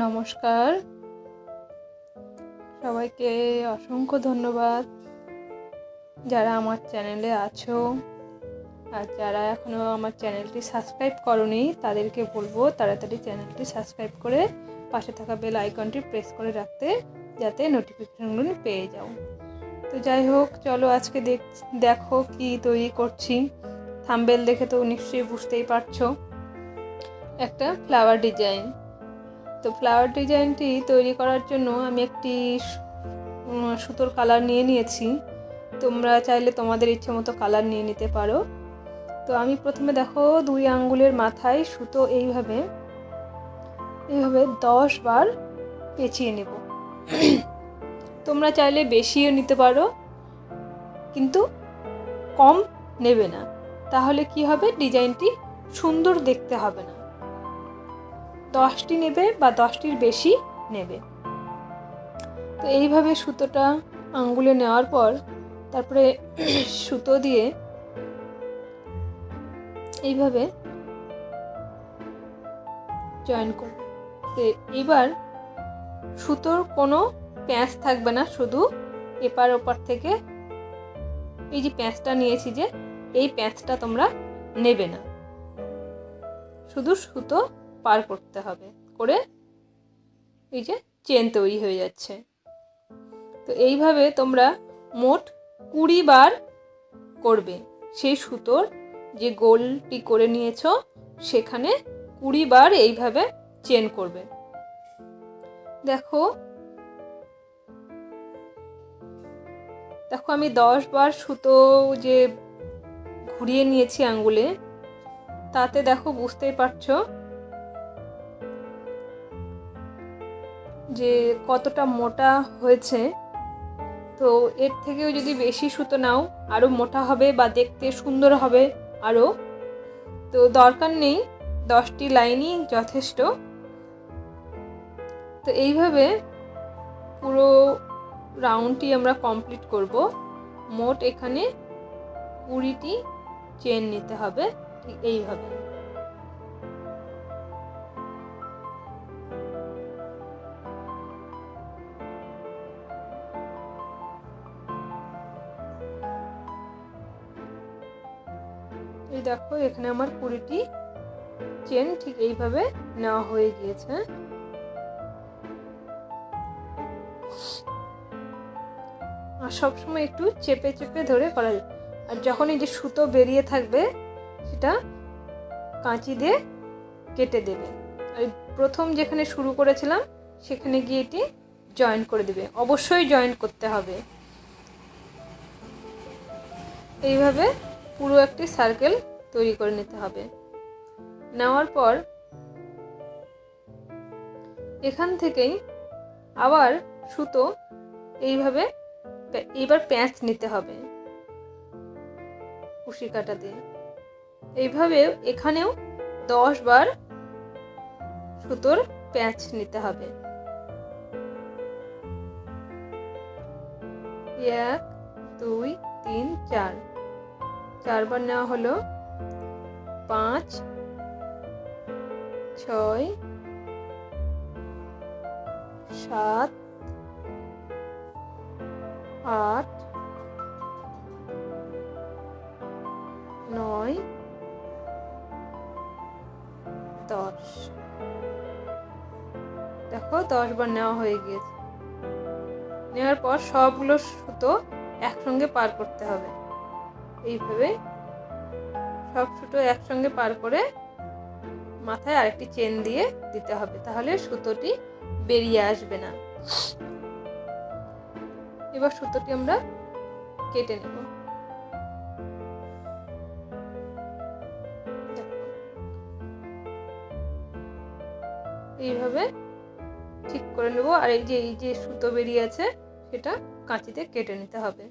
নমস্কার। সবাইকে অসংখ্য ধন্যবাদ যারা আমার চ্যানেলে আছো। আর যারা এখনও আমার চ্যানেলটি সাবস্ক্রাইব করনি, তাদেরকে বলব তাড়াতাড়ি চ্যানেলটি সাবস্ক্রাইব করে পাশে থাকা বেল আইকনটি প্রেস করে রাখতে যাতে নোটিফিকেশনগুলো পেয়ে যাও। তো যাই হোক, চলো আজকে দেখ, দেখো কি তৈরি করছি। থাম্বেল দেখে তো নিশ্চয়ই বুঝতেই পারছ। একটা ফ্লাওয়ার ডিজাইন। তো ফ্লাওয়ার ডিজাইনটি তৈরি করার জন্য আমি একটি সুতোর কালার নিয়ে নিয়েছি। তোমরা চাইলে তোমাদের ইচ্ছে মতো কালার নিয়ে নিতে পারো। তো আমি প্রথমে দেখো দুই আঙ্গুলের মাথায় সুতো এইভাবে এইভাবে দশ বার পেঁচিয়ে নেব। তোমরা চাইলে বেশিও নিতে পারো, কিন্তু কম নেবে না। তাহলে কি হবে? ডিজাইনটি সুন্দর দেখতে হবে না। দশটি নেবে বা দশটির বেশি নেবে। তো এইভাবে সুতোটা আঙ্গুলে নেওয়ার পর তারপরে সুতো দিয়ে এইভাবে জয়েন করব। তো এবার সুতোর কোনো প্যাঁচ থাকবে না, শুধু এপার ওপার থেকে এই যে প্যাঁচটা নিয়েছি যে, এই প্যাঁচটা তোমরা নেবে না। শুধু সুতো পার করতে হবে করে এই যে চেন তৈরি হয়ে যাচ্ছে। তো এইভাবে তোমরা মোট কুড়ি বার করবে। সেই সুতোর যে গোলটি করে নিয়েছো, সেখানে কুড়ি বার এইভাবে চেন করবে। দেখো। দেখো আমি দশ বার সুতো যে ঘুরিয়ে নিয়েছি আঙ্গুলে, তাতে দেখো বুঝতেই পারছ যে কতটা মোটা হয়েছে, তো এর থেকেও যদি বেশি সুতো নাও আরও মোটা হবে বা দেখতে সুন্দর হবে আরও তো দরকার নেই, দশটি লাইনই যথেষ্ট। তো এইভাবে পুরো রাউন্ডটি আমরা কমপ্লিট করব। মোট এখানে কুড়িটি চেন নিতে হবে, ঠিক এইভাবে। এই দেখো, এখানে আমার কুড়িটি চেন ঠিক এইভাবে নেওয়া হয়ে গিয়েছে। আর সবসময় একটু চেপে চেপে ধরে করা আর যখন এই যে সুতো বেরিয়ে থাকবে, সেটা কাঁচি দিয়ে কেটে দেবে। আর প্রথম যেখানে শুরু করেছিলাম, সেখানে গিয়ে এটি জয়েন করে দেবে। অবশ্যই জয়েন করতে হবে। এইভাবে পুরো একটি সার্কেল তৈরি করে নিতে হবে। নেওয়ার পর এখান থেকেই আবার সুতো এইভাবে এইবার প্যাঁচ নিতে হবে কুশি কাটা দিয়ে। এইভাবে এখানেও দশ বার সুতোর প্যাঁচ নিতে হবে। এক, দুই, তিন, চার। চারবার নেওয়া হলো পাঁচ, ছয়, সাত, আট, নয়, দশ। দেখো দশ বার নেওয়া হয়ে গিয়েছে। নেওয়ার পর সবগুলো সুতো একসঙ্গে পার করতে হবে। এইভাবে সব সুতো একসঙ্গে পার করে মাথায় আরেকটি চেন দিয়ে দিতে হবে, তাহলে সুতোটি বেরিয়ে আসবে না। এবার সুতোটি আমরা কেটে নেব। এইভাবে ঠিক করে নেব, আর এই যে এই যে সুতো বেরিয়ে আছে, সেটা কাঁচিতে কেটে নিতে হবে।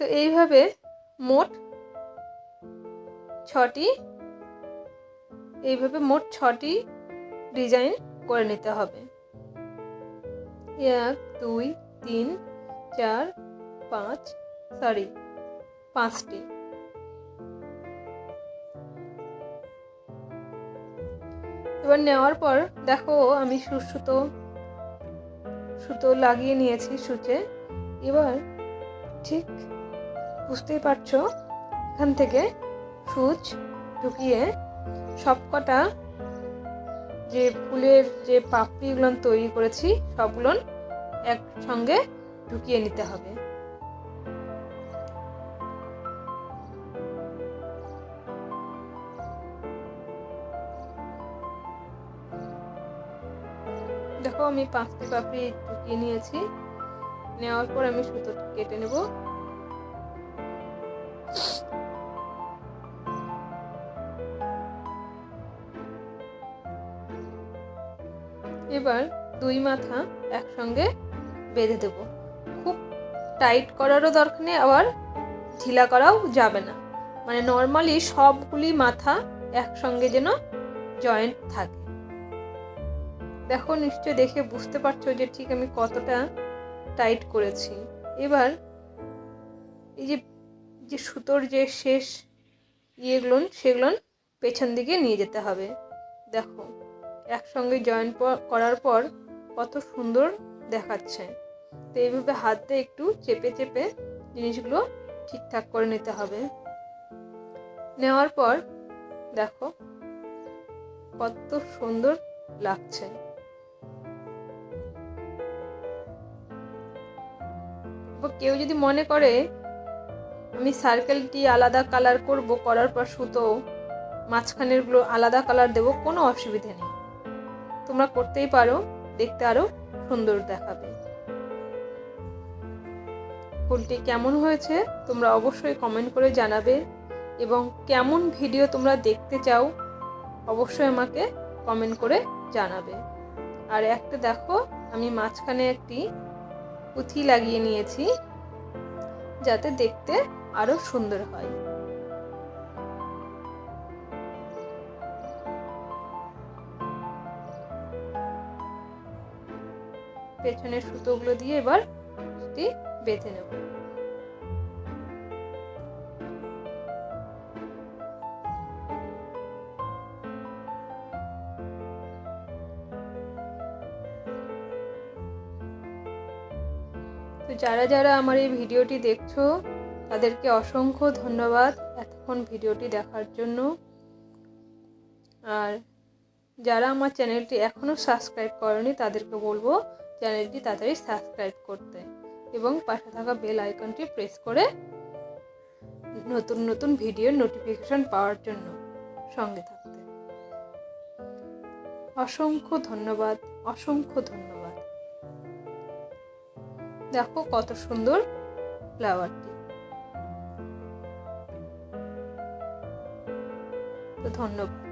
তো এইভাবে মোট ছটি, এইভাবে মোট ছটি ডিজাইন করে নিতে হবে। এক, দুই, তিন, চার, পাঁচ, সরি, পাঁচটি। এবার নেওয়ার পর দেখো আমি সুতো সুতো লাগিয়ে নিয়েছি সুচে। এবার ঠিক বুঝতেই পারছ? এখান থেকে সুচ ঢুকিয়ে সবকটা যে ফুলের যে পাপড়িগুলো তৈরি করেছি সবগুলো একসঙ্গে ঢুকিয়ে নিতে হবে। দেখো, আমি পাঁচটি পাপড়ি ঢুকিয়ে নিয়েছি। নেওয়ার পর আমি সুতো কেটে নেব। এবার দুই মাথা একসঙ্গে বেঁধে দেব। খুব টাইট করারও দরকার নেই, আবার ঢিলা করাও যাবে না। মানে নর্মালি সবগুলি মাথা একসঙ্গে যেন জয়েন্ট থাকে। দেখো নিশ্চয় দেখে বুঝতে পারছ যে ঠিক আমি কতটা টাইট করেছি। এবার এই যে যে সুতোর যে শেষ ইয়েগুলো, সেগুলো পেছন দিকে নিয়ে যেতে হবে। দেখো। একসঙ্গে জয়েন করার পর কত সুন্দর দেখাচ্ছে। তো এইভাবে হাতে একটু চেপে চেপে জিনিসগুলো ঠিকঠাক করে নিতে হবে। নেওয়ার পর দেখো কত সুন্দর লাগছে। কেউ যদি মনে করে আমি সার্কেলটি আলাদা কালার করব, করার পর সুতো মাঝখানেরগুলো আলাদা কালার দেব, কোনো অসুবিধে নেই। তোমরা করতেই পারো, দেখতে আরও সুন্দর দেখাবে। ফুলটি কেমন হয়েছে তোমরা অবশ্যই কমেন্ট করে জানাবে এবং কেমন ভিডিও তোমরা দেখতে চাও অবশ্যই আমাকে কমেন্ট করে জানাবে। আর একটা দেখো, আমি মাঝখানে একটি পুঁথি লাগিয়ে নিয়েছি যাতে দেখতে আরও সুন্দর হয়। পেছনের সুতোগুলো দিয়ে এবার এটি বেঁধে নেব। তো যারা যারা আমার এই ভিডিওটি দেখছ, তাদেরকে অসংখ্য ধন্যবাদ এতক্ষণ ভিডিওটি দেখার জন্য। আর যারা আমার চ্যানেলটি এখনও সাবস্ক্রাইব করেনি, তাদেরকে বলব চ্যানেলটি তাড়াতাড়ি সাবস্ক্রাইব করতে এবং পাশে থাকা বেল আইকনটি প্রেস করে নতুন নতুন ভিডিওর নোটিফিকেশন পাওয়ার জন্য সঙ্গে থাকতে। অসংখ্য ধন্যবাদ অসংখ্য ধন্যবাদ। দেখো কত সুন্দর ফ্লাওয়ারটি। তো ধন্যবাদ।